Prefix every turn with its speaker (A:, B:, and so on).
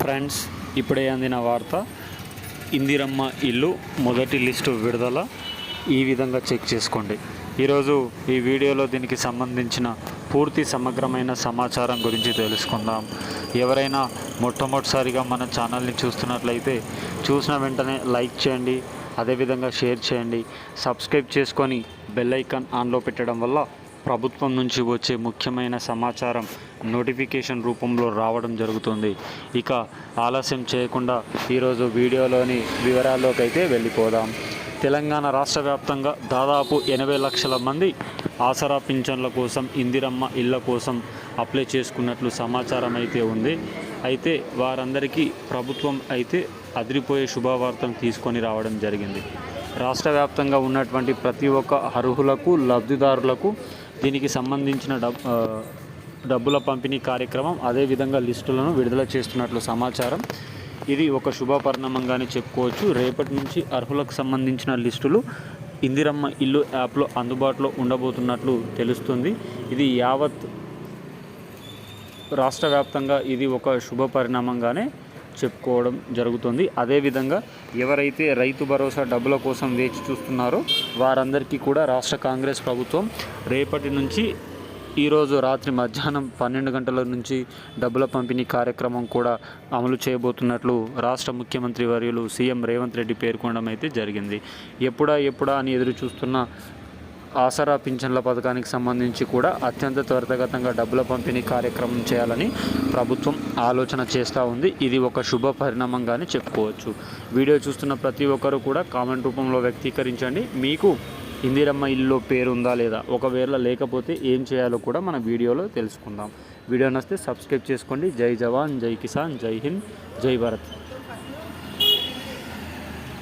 A: Friends ఇప్పుడే అందిన వార్త ఇందిరమ్మ ఇల్లు మొదటి లిస్టు విడుదల. ఈ విధంగా చెక్ చేసుకోండి. ఈరోజు ఈ వీడియోలో దీనికి సంబంధించిన పూర్తి సమగ్రమైన సమాచారం గురించి తెలుసుకుందాం. ఎవరైనా మొట్టమొదటిసారిగా మన ఛానల్ని చూస్తున్నట్లయితే చూసిన వెంటనే లైక్ చేయండి అదేవిధంగా షేర్ చేయండి సబ్స్క్రైబ్ చేసుకొని బెల్ ఐకాన్ ఆన్లో పెట్టడం వల్ల ప్రభుత్వం నుంచి వచ్చే ముఖ్యమైన సమాచారం నోటిఫికేషన్ రూపంలో రావడం జరుగుతుంది. ఇక ఆలస్యం చేయకుండా ఈరోజు వీడియోలోని వివరాల్లోకి అయితే వెళ్ళిపోదాం. తెలంగాణ రాష్ట్ర వ్యాప్తంగా దాదాపు ఎనభై లక్షల మంది ఆసరా పింఛన్ల కోసం ఇందిరమ్మ ఇళ్ళ కోసం అప్లై చేసుకున్నట్లు సమాచారం అయితే ఉంది. అయితే వారందరికీ ప్రభుత్వం అయితే అదిరిపోయే శుభవార్తను తీసుకొని రావడం జరిగింది. రాష్ట్ర వ్యాప్తంగా ఉన్నటువంటి ప్రతి ఒక్క అర్హులకు లబ్ధిదారులకు దీనికి సంబంధించిన డబ్ డబ్బుల పంపిణీ కార్యక్రమం అదేవిధంగా లిస్టులను విడుదల చేస్తున్నట్లు సమాచారం. ఇది ఒక శుభ పరిణామంగానే చెప్పుకోవచ్చు. రేపటి నుంచి అర్హులకు సంబంధించిన లిస్టులు ఇందిరమ్మ ఇల్లు యాప్లో అందుబాటులో ఉండబోతున్నట్లు తెలుస్తుంది. ఇది యావత్ రాష్ట్ర వ్యాప్తంగా ఇది ఒక శుభ పరిణామంగానే చెప్పుకోవడం జరుగుతుంది. అదేవిధంగా ఎవరైతే రైతు భరోసా డబ్బుల కోసం వేచి చూస్తున్నారో వారందరికీ కూడా రాష్ట్ర కాంగ్రెస్ ప్రభుత్వం రేపటి నుంచి ఈరోజు రాత్రి మధ్యాహ్నం పన్నెండు గంటల నుంచి డబ్బుల పంపిణీ కార్యక్రమం కూడా అమలు చేయబోతున్నట్లు రాష్ట్ర ముఖ్యమంత్రి వర్యులు సీఎం రేవంత్ రెడ్డి పేర్కొనడం అయితే జరిగింది. ఎప్పుడా ఎప్పుడా అని ఎదురు చూస్తున్న ఆసరా పింఛన్ల పథకానికి సంబంధించి కూడా అత్యంత త్వరితగతంగా డబ్బుల పంపిణీ కార్యక్రమం చేయాలని ప్రభుత్వం ఆలోచన చేస్తూ ఉంది. ఇది ఒక శుభ పరిణామంగానే చెప్పుకోవచ్చు. వీడియో చూస్తున్న ప్రతి ఒక్కరూ కూడా కామెంట్ రూపంలో వ్యక్తీకరించండి. మీకు ఇందిరమ్మ ఇల్లు పేరు ఉందా లేదా? ఒకవేళ లేకపోతే ఏం చేయాలో కూడా మన వీడియోలో తెలుసుకుందాం. వీడియో నస్తే సబ్స్క్రైబ్ చేసుకోండి. జై జవాన్ జై కిసాన్ జై హింద్ జై భారత్.